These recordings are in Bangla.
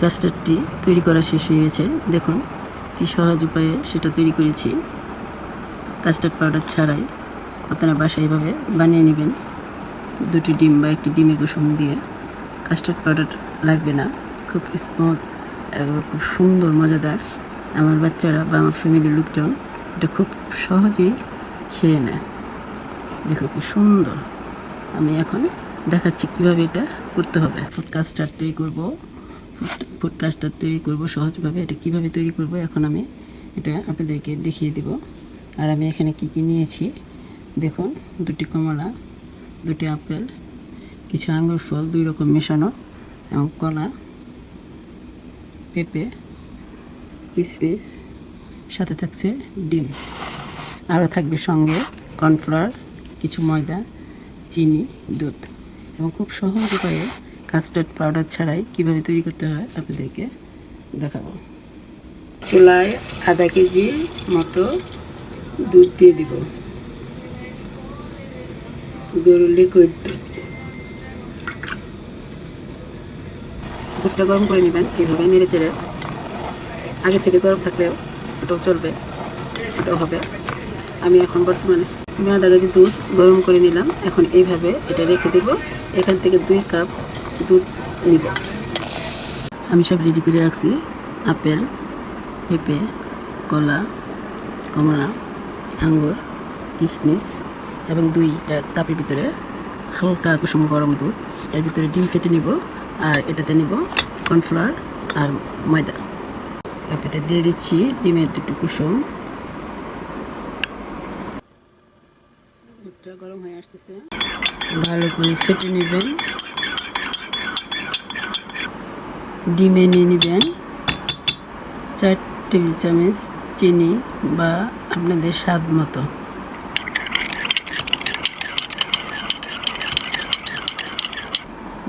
কাস্টার্ডটি তৈরি করা শেষ হয়ে গেছে। দেখুন, কি সহজ উপায়ে সেটা তৈরি করেছি। কাস্টার্ড পাউডার ছাড়াই আপনারা বাসায় এইভাবে বানিয়ে নেবেন। দুটি ডিম বা একটি ডিমের কুসুম দিয়ে কাস্টার্ড পাউডার লাগবে না। খুব স্মুথ এবং খুব সুন্দর, মজাদার। আমার বাচ্চারা বা আমার ফ্যামিলির লোকজন এটা খুব সহজেই খেয়ে নেয়। দেখো কি সুন্দর। আমি এখন দেখাচ্ছি কীভাবে এটা করতে হবে। কাস্টার্ড তৈরি করব। ফুড কাস্টার্ড তৈরি করব সহজভাবে, এটা কীভাবে তৈরি করব এখন আমি এটা আপনাদেরকে দেখিয়ে দিব। আর আমি এখানে কি কি নিয়েছি, দেখুন, দুটি কমলা, দুটি আপেল, কিছু আঙুর ফল, দুই রকম মেশানো, এবং কলা, পেঁপে, কিসমিস, সাথে থাকছে ডিম। আরও থাকবে সঙ্গে কর্নফ্লাওয়ার, কিছু ময়দা, চিনি, দুধ, এবং খুব সহজ উপায়ে কাস্টার্ড পাউডার ছাড়াই কীভাবে তৈরি করতে হয় আপনাদেরকে দেখাবো। চুলায় আধা কেজি মতো দুধ দিয়ে দিব। গরুর লিকুইড দুধ দুধটা গরম করে নেবেন এইভাবে নেড়ে চেড়ে। আগে থেকে গরম থাকলেও ওটাও চলবে, ওটাও হবে। আমি এখন বর্তমানে আমি আধা কেজি দুধ গরম করে নিলাম, এখন এইভাবে এটা রেখে দেব। এখান থেকে দুই কাপ দুধ নিব। আমি সব রেডি করে রাখছি। আপেল, পেঁপে, কলা, কমলা, আঙ্গুর, কিসমিস এবং দুইটা কাপের ভিতরে হালকা কুসুম গরম দুধ। এর ভিতরে ডিম ফেটে নিব আর এটাতে নিব কর্নফ্লাওয়ার আর ময়দা। কাপেতে দিয়ে দিচ্ছি ডিমের দুটো কুসুম। দুধটা গরম হয়ে আসতেছে। ভালো করে ফেটে নেবেন। ডিমে নিয়ে নেবেন চার টেবিল চামচ চিনি বা আপনাদের স্বাদ মতো।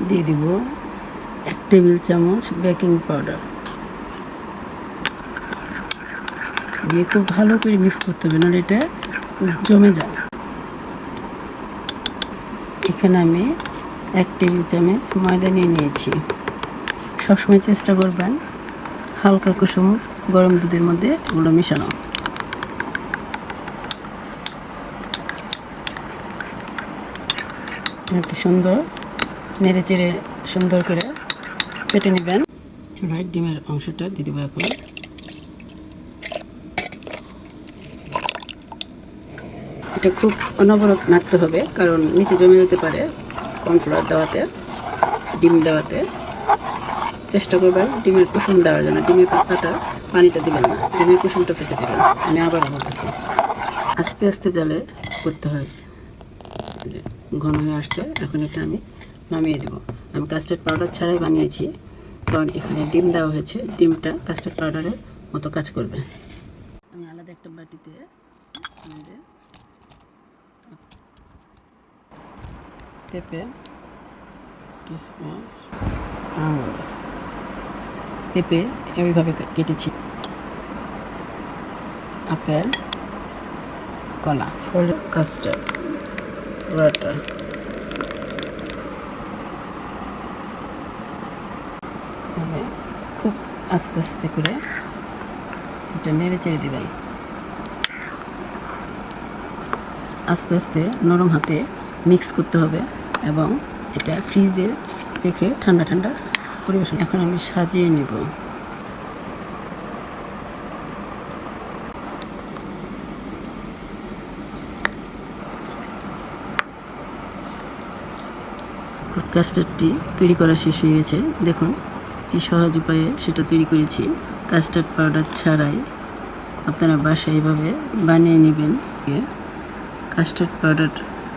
দিয়ে দিব এক টেবিল চামচ বেকিং পাউডার। দিয়ে খুব ভালো করে মিক্স করতে হবে, নাহলে এটা জমে যায় এখানে আমি এক টেবিল চামচ ময়দা নিয়ে নিয়েছি। সবসময় চেষ্টা করবেন হালকা কুসুম গরম দুধের মধ্যে এগুলো মেশানো। একটু সুন্দর, নেড়ে চেড়ে সুন্দর করে পেটে নেবেন। চুলায় ডিমের অংশটা দিয়ে দেবো এখন এটা খুব অনবরত নাড়তে হবে, কারণ নিচে জমে যেতে পারে কর্নফ্লাওয়ার দেওয়াতে, ডিম দেওয়াতে। চেষ্টা করবেন ডিমের কুসুম দেওয়ার জন্য। ডিমের পাতাটা পানিটা দিবেন না। ডিমের কুসুমটা ফেটে দেবেন আমি আবার বলতেছি, আস্তে আস্তে জলে করতে হয়। ঘন হয়ে আসছে, এখন এটা আমি নামিয়ে দেবো। আমি কাস্টার্ড পাউডার ছাড়াই বানিয়েছি, কারণ এখানে ডিম দেওয়া হয়েছে। ডিমটা কাস্টার্ড পাউডারের মতো কাজ করবে। আমি আলাদা একটা বাটিতে পেঁপে কিশমিশ আঙুর পেঁপে এইভাবে কেটেছি। আপেল, কলা, ফল, কাস্টার্ড খুব আস্তে আস্তে করে এটা নেড়ে চেড়ে দেবেন আস্তে আস্তে নরম হাতে মিক্স করতে হবে এবং এটা ফ্রিজে রেখে ঠান্ডা ঠান্ডা পরিবেশন। এখন আমি সাজিয়ে নেব। কাস্টার্ডটি তৈরি করা শেষ হয়ে গেছে। দেখুন, কি সহজ উপায়ে সেটা তৈরি করেছি। কাস্টার্ড পাউডার ছাড়াই আপনারা বাসায় এইভাবে বানিয়ে নেবেন। কাস্টার্ড পাউডার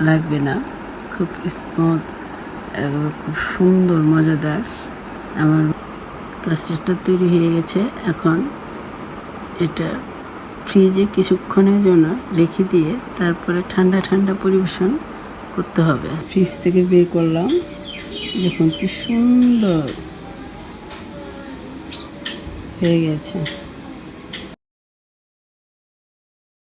লাগবে না। খুব স্মুথ খুব সুন্দর, মজাদার। আমার প্লাস্টিকটা তৈরি হয়ে গেছে। এখন এটা ফ্রিজে কিছুক্ষণের জন্য রেখে দিয়ে তারপরে ঠান্ডা ঠান্ডা পরিবেশন করতে হবে। ফ্রিজ থেকে বের করলাম। দেখুন কি সুন্দর হয়ে গেছে।